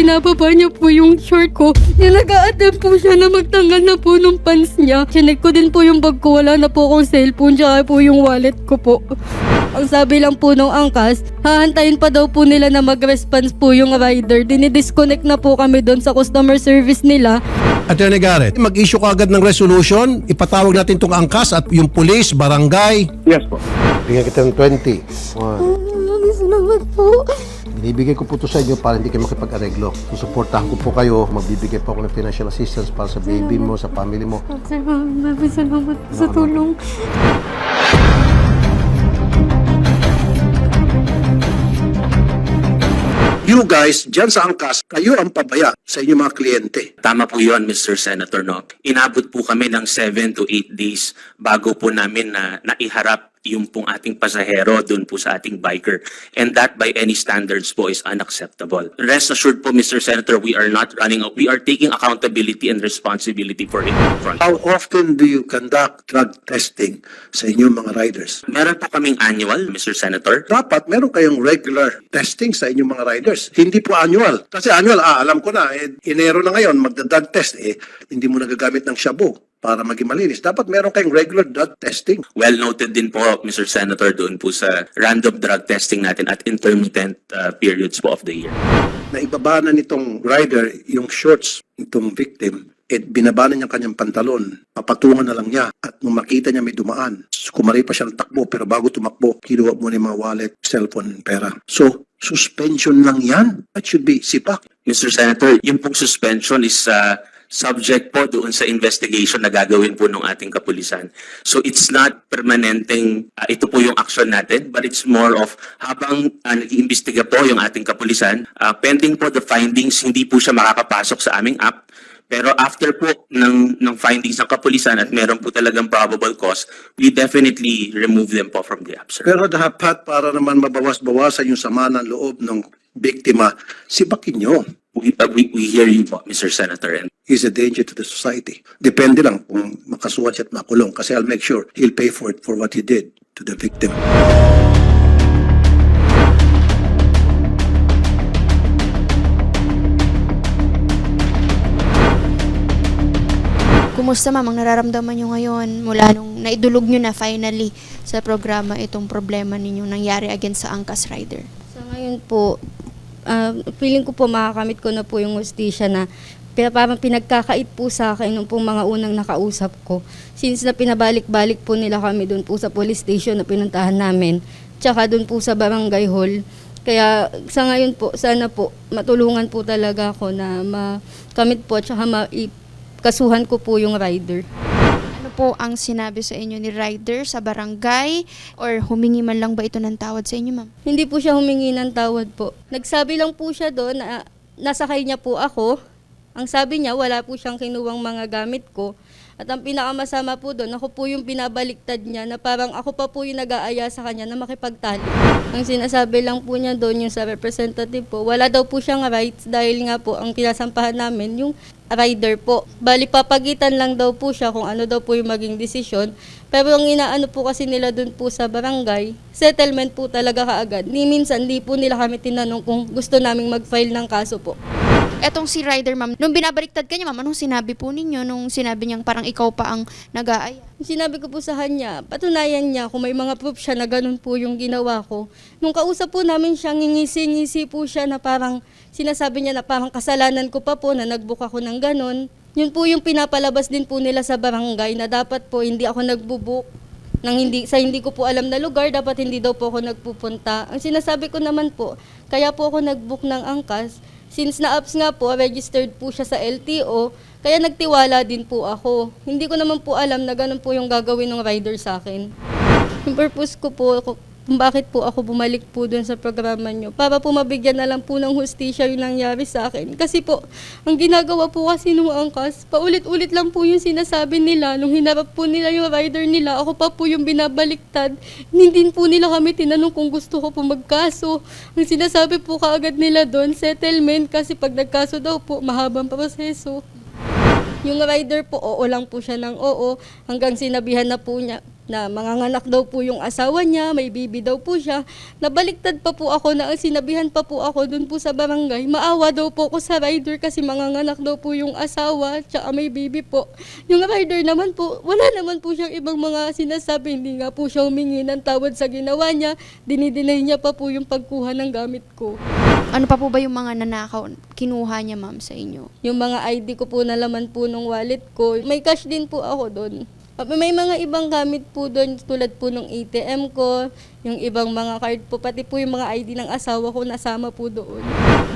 binababa niya po yung short ko. Yung nag-a-attempt po siya na magtanggal na po ng pants niya. Chinek ko din po yung bag ko. Wala na po akong cellphone tsaka po yung wallet ko po. Ang sabi lang po nung angkas, hahantayin pa daw po nila na mag-response po yung rider. Dinidisconnect na po kami doon sa customer service nila. Attorney Garrett, mag-issue ka agad ng resolution, ipatawag natin itong angkas at yung police, barangay. Yes po. Bigyan kita ng 20. One. Salamat po. Binibigay ko po ito sa inyo para hindi kayo makipag-areglo. Susuportahan ko po kayo, magbibigay po ako ng financial assistance para sa baby mo, sa family mo. Sir, maraming salamat po sa tulong. You guys, dyan sa angkas, kayo ang pabaya sa inyong mga kliyente. Tama po yun, Mr. Senator, no? Inabot po kami ng 7 to 8 days bago po namin na naiharap yung pong ating pasahero doon po sa ating biker. And that by any standards po is unacceptable. Rest assured po, Mr. Senator, we are not running out. We are taking accountability and responsibility for it. Front. How often do you conduct drug testing sa inyong mga riders? Meron po kaming annual, Mr. Senator. Dapat meron kayong regular testing sa inyong mga riders. Hindi po annual. Kasi annual, ah, alam ko na, eh, Enero na ngayon, magda-drug test, eh, hindi mo nagagamit ng shabu para maging malinis. Dapat meron kayong regular drug testing. Well noted din po, Mr. Senator, doon po sa random drug testing natin at intermittent uh, periods po of the year. na ibaba na nitong rider yung shorts nitong victim, at binaba na niya kanyang pantalon, papatungan na lang niya at nung makita niya may dumaan, kumari pa siya ng takbo pero bago tumakbo, kinuha mo yung mga wallet, cellphone, pera. So, suspension lang yan. That should be sipak. Mr. Senator, yung pong suspension is uh, subject po doon sa investigation na gagawin po ng ating kapulisan. So it's not permanenteng uh, ito po yung action natin, but it's more of habang uh, nag-iimbestiga po yung ating kapulisan, uh, pending po the findings, hindi po siya makakapasok sa aming app. Pero after po ng, ng findings ng kapulisan at meron po talagang probable cause, we definitely remove them po from the app, sir. Pero dapat para naman mabawas-bawasan yung sama ng loob ng biktima, sipakin niyo. We, uh, we, we hear you po, Mr. Senator, and He's a danger to the society. Depende lang kung makasuhan siya at makulong kasi I'll make sure he'll pay for it for what he did to the victim. Kumusta ma'am ang nararamdaman nyo ngayon mula nung naidulog nyo na finally sa programa itong problema ninyong nangyari against sa Angkas Rider? Sa ngayon po, ah, feeling ko po makakamit ko na po yung hustisya na parang pinagkakait po sa akin nung pong mga unang nakausap ko. Since na pinabalik-balik po nila kami doon po sa police station na pinuntahan namin, tsaka doon po sa barangay hall. Kaya sa ngayon po, sana po matulungan po talaga ako na makamit po tsaka maikasuhan ko po yung rider. Po ang sinabi sa inyo ni Rider sa barangay or humingi man lang ba ito ng tawad sa inyo ma'am? Hindi po siya humingi ng tawad po. Nagsabi lang po siya doon na nasakay niya po ako. Ang sabi niya, wala po siyang kinuwang mga gamit ko. At ang pinakamasama po doon, ako po yung binabaliktad niya na parang ako pa po yung nag-aaya sa kanya na makipagtali. Ang sinasabi lang po niya doon yung sa representative po, wala daw po siyang rights dahil nga po ang pinasampahan namin yung rider po. Bali, papagitan lang daw po siya kung ano daw po yung maging desisyon. Pero ang inaano po kasi nila doon po sa barangay, settlement po talaga kaagad. Ni minsan, di po nila kami tinanong kung gusto naming mag-file ng kaso po. Etong si Rider ma'am, nung binabaliktad ka niya ma'am, anong sinabi po ninyo nung sinabi niyang parang ikaw pa ang nag-aaya? Sinabi ko po sa kanya, patunayan niya kung may mga proof siya na ganun po yung ginawa ko. Nung kausap po namin siya, ngingisi-ngisi po siya na parang sinasabi niya na parang kasalanan ko pa po na nagbook ako ng ganun. Yun po yung pinapalabas din po nila sa barangay na dapat po hindi ako nagbubook nang hindi sa hindi ko po alam na lugar dapat hindi daw po ako nagpupunta. Ang sinasabi ko naman po, kaya po ako nagbook ng angkas since na-apps nga po, registered po siya sa LTO, kaya nagtiwala din po ako. Hindi ko naman po alam na ganun po yung gagawin ng rider sa akin. Yung purpose ko po, kung bakit po ako bumalik po dun sa programa nyo. Para po mabigyan na lang po ng hustisya yung nangyari sa akin. Kasi po, ang ginagawa po kasi nung angkas, paulit-ulit lang po yung sinasabi nila. Nung hinarap po nila yung rider nila, ako pa po yung binabaliktad. Hindi po nila kami tinanong kung gusto ko po magkaso. Ang sinasabi po kaagad nila doon, settlement. Kasi pag nagkaso daw po, mahabang proseso. Yung rider po, oo lang po siya ng oo. Hanggang sinabihan na po niya, na manganganak daw po yung asawa niya, may bibi daw po siya. Nabaliktad pa po ako na sinabihan pa po ako dun po sa barangay. Maawa daw po ako sa rider kasi manganganak daw po yung asawa tsaka may bibi po. Yung rider naman po, wala naman po siyang ibang mga sinasabi. Hindi nga po siya humingi ng tawad sa ginawa niya. Dinidinay niya pa po yung pagkuha ng gamit ko. Ano pa po ba yung mga nanakaw kinuha niya ma'am sa inyo? Yung mga ID ko po na laman po ng wallet ko. May cash din po ako doon. May mga ibang gamit po doon tulad po ng ATM ko, yung ibang mga card po, pati po yung mga ID ng asawa ko nasama po doon.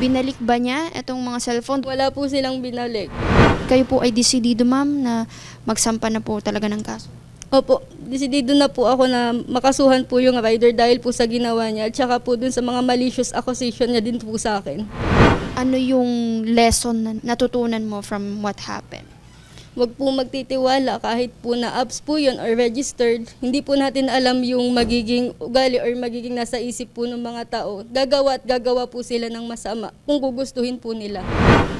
Binalik ba niya itong mga cellphone? Wala po silang binalik. Kayo po ay decidido ma'am na magsampa na po talaga ng kaso. Opo, desidido na po ako na makasuhan po yung rider dahil po sa ginawa niya at saka po dun sa mga malicious accusation niya din po sa akin. Ano yung lesson na natutunan mo from what happened? Huwag po magtitiwala kahit po na apps po yun or registered. Hindi po natin alam yung magiging ugali or magiging nasa isip po ng mga tao. Gagawa at gagawa po sila ng masama kung gugustuhin po nila.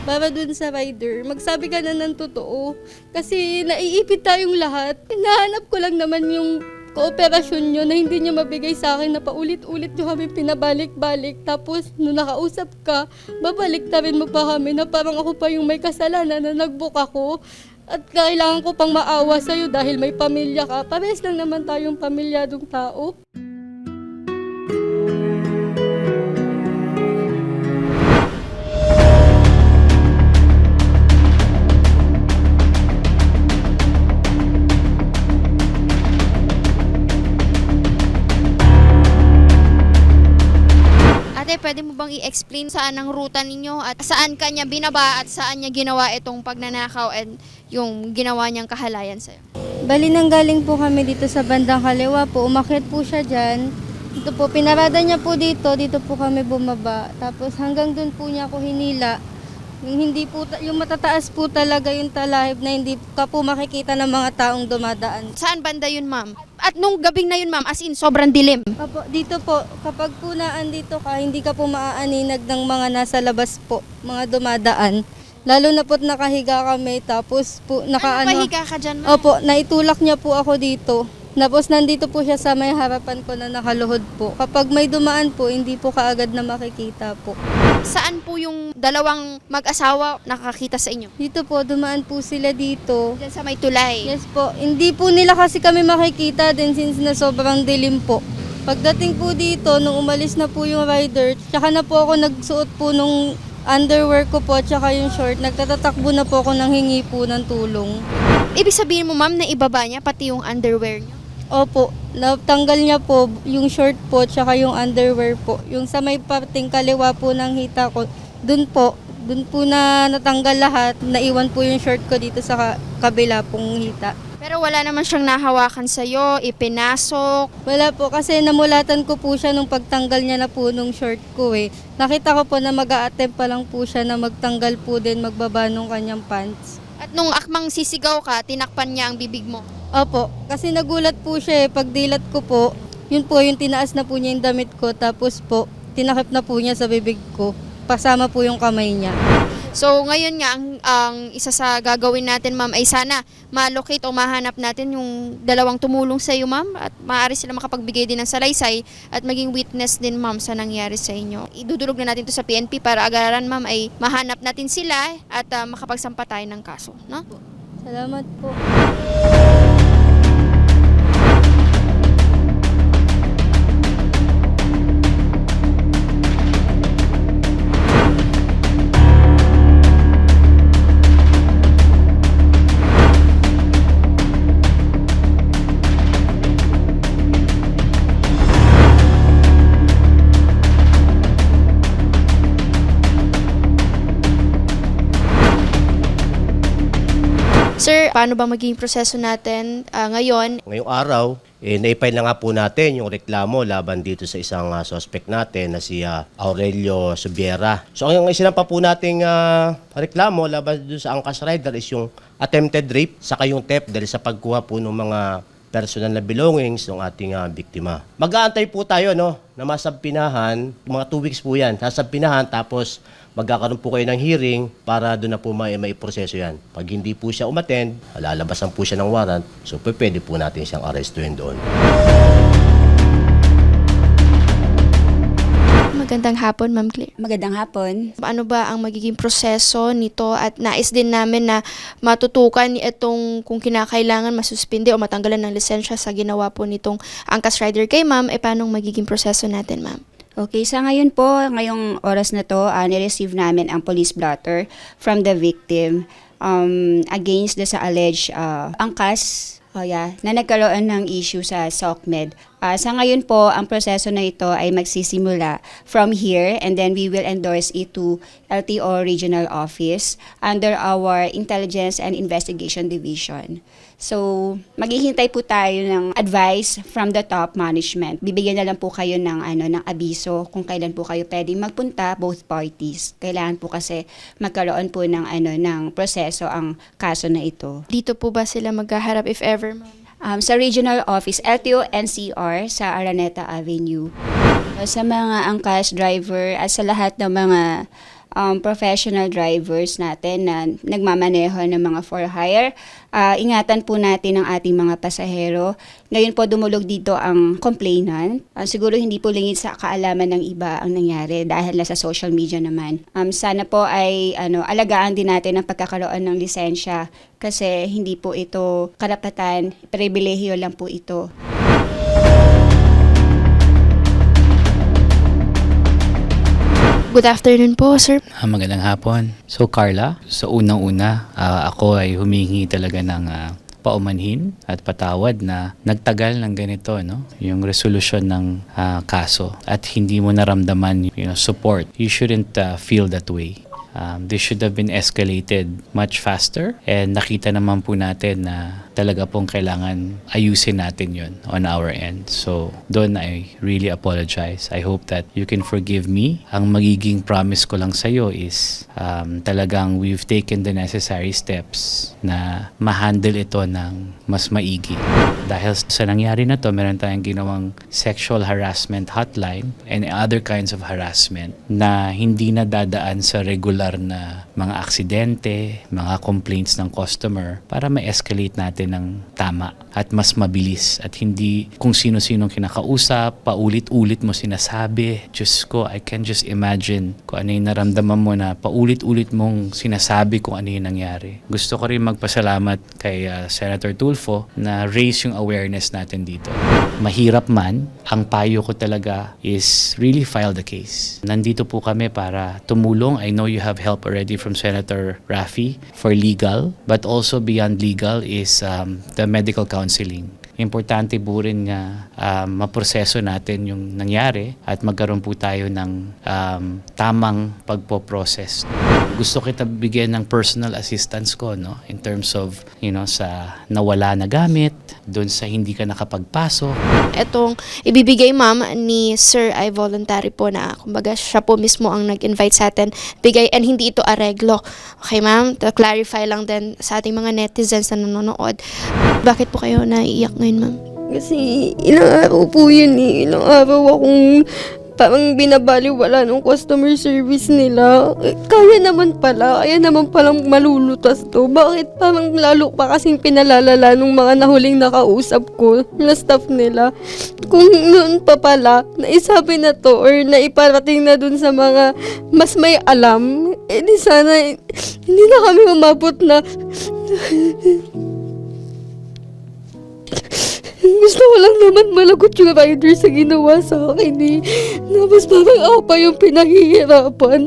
Para dun sa rider, magsabi ka na ng totoo. Kasi naiipit tayong lahat. Hinahanap ko lang naman yung kooperasyon nyo na hindi nyo mabigay sa akin na paulit-ulit nyo kami pinabalik-balik. Tapos, nung nakausap ka, babalik na rin mo pa kami na parang ako pa yung may kasalanan na nagbook ako. At kailangan ko pang maawa sa'yo dahil may pamilya ka. Pares lang naman tayong pamilyadong tao. I-explain saan ang ruta ninyo at saan kanya binaba at saan niya ginawa itong pagnanakaw and yung ginawa niyang kahalayan sa'yo? Bali nang galing po kami dito sa bandang kaliwa po. Umakyat po siya dyan. Dito po, pinarada niya po dito. Dito po kami bumaba. Tapos hanggang dun po niya ako hinila. Yung hindi po, yung matataas po talaga yung talahib na hindi ka po makikita ng mga taong dumadaan. Saan banda yun, ma'am? At nung gabing na yun, ma'am, as in, sobrang dilim. Apo, dito po, kapag po naandito ka, hindi ka po maaaninag ng mga nasa labas po, mga dumadaan. Lalo na po't nakahiga kami, tapos po, Ano nakaano. pahiga ka dyan, ma'am? Opo, naitulak niya po ako dito. Tapos nandito po siya sa may harapan ko na nakaluhod po. Kapag may dumaan po, hindi po kaagad na makikita po. Saan po yung dalawang mag-asawa nakakita sa inyo? Dito po, dumaan po sila dito. Diyan sa may tulay. Yes po, hindi po nila kasi kami makikita din since na sobrang dilim po. Pagdating po dito, nung umalis na po yung rider, tsaka na po ako nagsuot po nung underwear ko po, tsaka yung short, nagtatatakbo na po ako nang hingi po ng tulong. Ibig sabihin mo, ma'am, na ibaba niya pati yung underwear niyo? Opo, natanggal niya po yung short po tsaka yung underwear po. Yung sa may parting kaliwa po ng hita ko, dun po, dun po na natanggal lahat. Naiwan po yung short ko dito sa ka- kabila pong hita. Pero wala naman siyang nahawakan sa'yo, ipinasok. Wala po kasi namulatan ko po siya nung pagtanggal niya na po nung short ko eh. Nakita ko po na mag attempt pa lang po siya na magtanggal po din magbaba nung kanyang pants. At nung akmang sisigaw ka, tinakpan niya ang bibig mo. Opo, kasi nagulat po siya eh. Pagdilat ko po, yun po yung tinaas na po niya yung damit ko. Tapos po, tinakip na po niya sa bibig ko. Pasama po yung kamay niya. So ngayon nga, ang, ang isa sa gagawin natin ma'am ay sana ma-locate o mahanap natin yung dalawang tumulong sa iyo ma'am at maaari sila makapagbigay din ng salaysay at maging witness din ma'am sa nangyari sa inyo. Idudulog na natin to sa PNP para agaran ma'am ay mahanap natin sila at ah, makapagsampa tayo ng kaso. No? Salamat po. Paano ba magiging proseso natin ah, ngayon? Ngayong araw, eh, naipay na nga po natin yung reklamo laban dito sa isang ah, suspect natin na si ah, Aurelio Subiera. So ang isinampa po nating ah, reklamo laban dito sa Angkas Rider is yung attempted rape saka yung theft dahil sa pagkuha po ng mga personal na belongings ng ating ah, biktima. Mag-aantay po tayo no, na masampinahan, mga 2 weeks po yan, sasampinahan tapos magkakaroon po kayo ng hearing para doon na po may, may proseso yan. Pag hindi po siya umattend, lalabasan po siya ng warrant, so pwede po natin siyang arrestuhin doon. Magandang hapon, Ma'am Claire. Magandang hapon. Ano ba ang magiging proseso nito at nais din namin na matutukan itong kung kinakailangan masuspinde o matanggalan ng lisensya sa ginawa po nitong angkas rider kay ma'am, e paano magiging proseso natin, ma'am? Okay, sa ngayon po, ngayong oras na to, uh, nireceive namin ang police blotter from the victim um, against the sa alleged uh, angkas oh yeah, na nagkaroon ng issue sa SOCMED. Ah, sa ngayon po, ang proseso na ito ay magsisimula from here and then we will endorse it to LTO Regional Office under our Intelligence and Investigation Division. So, maghihintay po tayo ng advice from the top management. Bibigyan na lang po kayo ng ano ng abiso kung kailan po kayo pwedeng magpunta both parties. Kailangan po kasi magkaroon po ng ano ng proseso ang kaso na ito. Dito po ba sila maghaharap if ever, ma'am? Um, sa regional office LTO NCR sa Araneta Avenue. Sa mga angkas driver at sa lahat ng mga um, professional drivers natin na nagmamaneho ng mga for hire. ah, ingatan po natin ang ating mga pasahero. Ngayon po dumulog dito ang complainant. Ah, siguro hindi po lingid sa kaalaman ng iba ang nangyari dahil nasa social media naman. Um, sana po ay ano, alagaan din natin ang pagkakaroon ng lisensya kasi hindi po ito karapatan, pribilehiyo lang po ito. Good afternoon po, sir. Ah, magandang hapon. So Carla, sa unang-una, ah, ako ay humingi talaga ng ah, paumanhin at patawad na nagtagal ng ganito, no? Yung resolution ng ah, kaso at hindi mo naramdaman you know, support. You shouldn't ah, feel that way. Um, this should have been escalated much faster and nakita naman po natin na talaga pong kailangan ayusin natin yun on our end. So, doon I really apologize. I hope that you can forgive me. Ang magiging promise ko lang sa'yo is um, talagang we've taken the necessary steps na ma-handle ito ng mas maigi. Dahil sa nangyari na to, meron tayong ginawang sexual harassment hotline and other kinds of harassment na hindi na dadaan sa regular na mga aksidente, mga complaints ng customer para ma-escalate natin ng tama at mas mabilis at hindi kung sino-sinong kinakausap, paulit-ulit mo sinasabi. Diyos ko, I can just imagine kung ano yung naramdaman mo na paulit-ulit mong sinasabi kung ano yung nangyari. Gusto ko rin magpasalamat kay uh, Senator Tulfo na raise yung awareness natin dito. Mahirap man, ang payo ko talaga is really file the case. Nandito po kami para tumulong. I know you have help already from Senator Rafi for legal, but also beyond legal is um, the medical counseling. Importante po rin nga um, maproseso natin yung nangyari at magkaroon po tayo ng um, tamang pagpo-process. Gusto kita bigyan ng personal assistance ko no in terms of you know sa nawala na gamit, doon sa hindi ka nakapagpasok, Etong ibibigay ma'am ni Sir ay voluntary po na kumbaga siya po mismo ang nag-invite sa atin bigay and hindi ito areglo. Okay ma'am? To clarify lang din sa ating mga netizens na nanonood. Bakit po kayo naiiyak ngayon ma'am? Kasi ilang araw po yun eh. Ilang araw akong parang binabaliwala ng customer service nila. Eh, Kaya naman pala, kaya naman palang malulutas to. Bakit parang lalo pa kasing pinalalala nung mga nahuling nakausap ko na staff nila. Kung noon pa pala, naisabi na to or naiparating na dun sa mga mas may alam, eh di sana eh, hindi na kami umabot na Gusto ko lang naman malagot yung rider sa ginawa sa akin eh. Tapos parang ako pa yung pinahihirapan.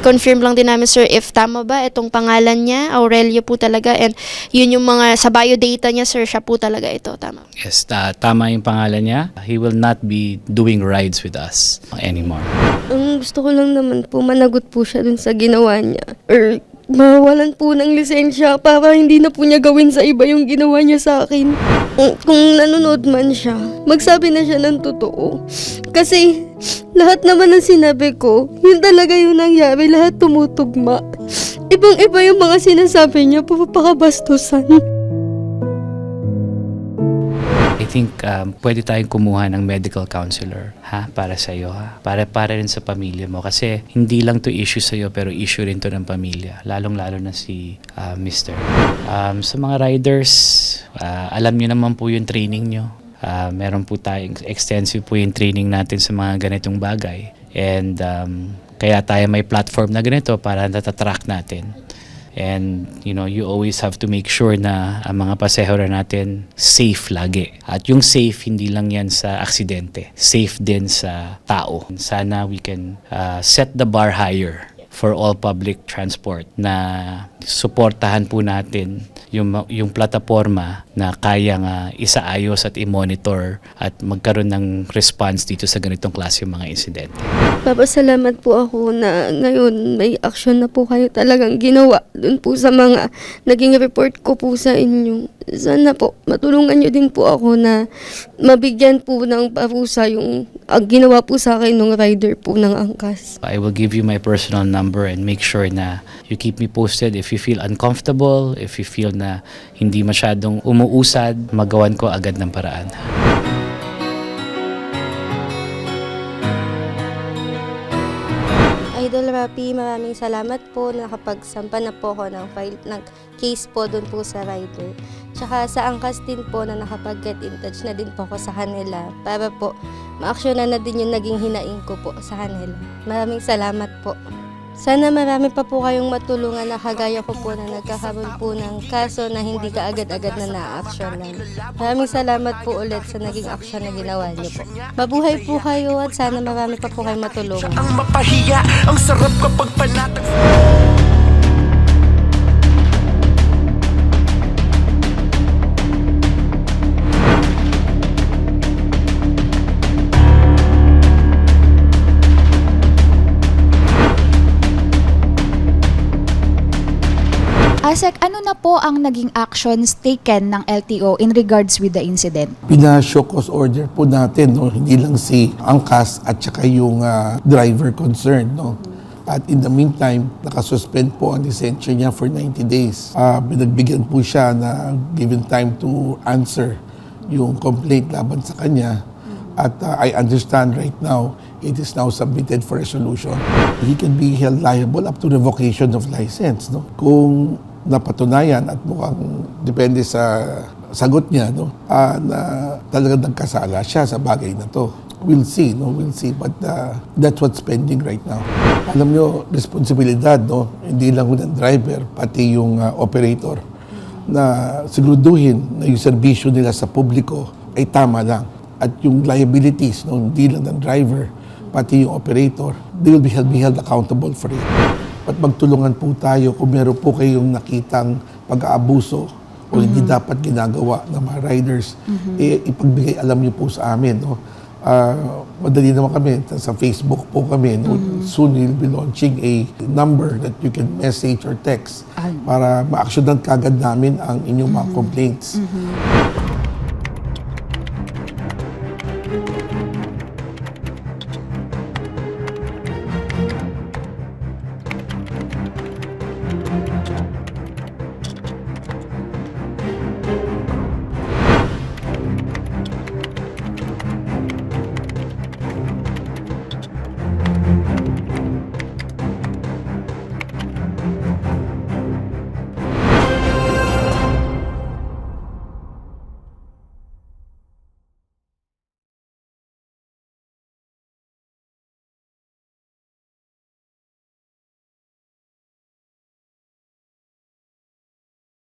Confirm lang din namin sir if tama ba itong pangalan niya, Aurelio po talaga and yun yung mga sa biodata niya sir, siya po talaga ito, tama. Yes, ta- tama yung pangalan niya. He will not be doing rides with us anymore. Ang gusto ko lang naman po, managot po siya dun sa ginawa niya. Or mawalan po ng lisensya para hindi na po niya gawin sa iba yung ginawa niya sa akin. Kung, nanonood man siya, magsabi na siya ng totoo. Kasi lahat naman ng sinabi ko, yun talaga yung nangyari, lahat tumutugma. ibang-iba yung mga sinasabi niya, pupapakabastusan. Think um, pwede tayong kumuha ng medical counselor ha para sa iyo ha. Para para rin sa pamilya mo. Kasi hindi lang to issue sa iyo pero issue rin to ng pamilya. Lalong-lalo na si uh, Mr. Um, sa mga riders uh, alam niyo naman po yung training niyo Uh, meron po tayong extensive po yung training natin sa mga ganitong bagay. And um, kaya tayo may platform na ganito para natatrack natin And you know, you always have to make sure na ang mga pasahero natin safe lagi. At yung safe hindi lang 'yan sa aksidente. Safe din sa tao. Sana we can uh, set the bar higher for all public transport na suportahan po natin yung yung plataforma na kayang uh, isaayos at i-monitor at magkaroon ng response dito sa ganitong klase mga insidente. Papasalamat po ako na ngayon may action na po kayo talagang ginawa dun po sa mga naging report ko po sa inyo. Sana po matulungan nyo din po ako na mabigyan po ng parusa yung ang ginawa po sa akin ng rider po ng angkas. I will give you my personal number and make sure na you keep me posted if you feel uncomfortable, if you feel na hindi masyadong umuusad, magawan ko agad ng paraan. Idol Rapi, maraming salamat po na nakapagsampa na po ako ng file ng case po doon po sa rider. Tsaka sa angkas din po na nakapag-get in touch na din po ako sa kanila para po ma-actionan na din yung naging hinaing ko po sa kanila. Maraming salamat po. Sana marami pa po kayong matulungan na kagaya ko po na nagkakaroon po ng kaso na hindi ka agad-agad na na-actionan. Maraming salamat po ulit sa naging action na ginawa niyo po. Mabuhay po kayo at sana marami pa po kayong matulungan. ang mapahiya Ang sarap kapag panatag Asek, ano na po ang naging actions taken ng LTO in regards with the incident? Pina-show cause order po natin, no? hindi lang si Angkas at saka yung ah, driver concerned. No? At in the meantime, nakasuspend po ang lisensya niya for 90 days. Ah, binagbigyan po siya na given time to answer yung complaint laban sa kanya. At ah, I understand right now, it is now submitted for resolution. He can be held liable up to revocation of license. No? Kung napatunayan at mukhang depende sa sagot niya no ah, na talagang nagkasala siya sa bagay na to. We'll see no we'll see but uh, that's what's pending right now. Alam nyo responsibilidad no hindi lang ng driver pati yung ah, operator na siguraduhin na yung serbisyo nila sa publiko ay tama lang. At yung liabilities no hindi lang ng driver pati yung operator they will be held, be held accountable for it at magtulungan po tayo kung meron po kayong nakitang pag-aabuso o hindi dapat ginagawa ng mga riders, eh, ipagbigay alam niyo po sa amin. No? Ah, madali naman kami, sa Facebook po kami. No? Soon we'll be launching a number that you can message or text para ma-actionan kagad namin ang inyong mga complaints.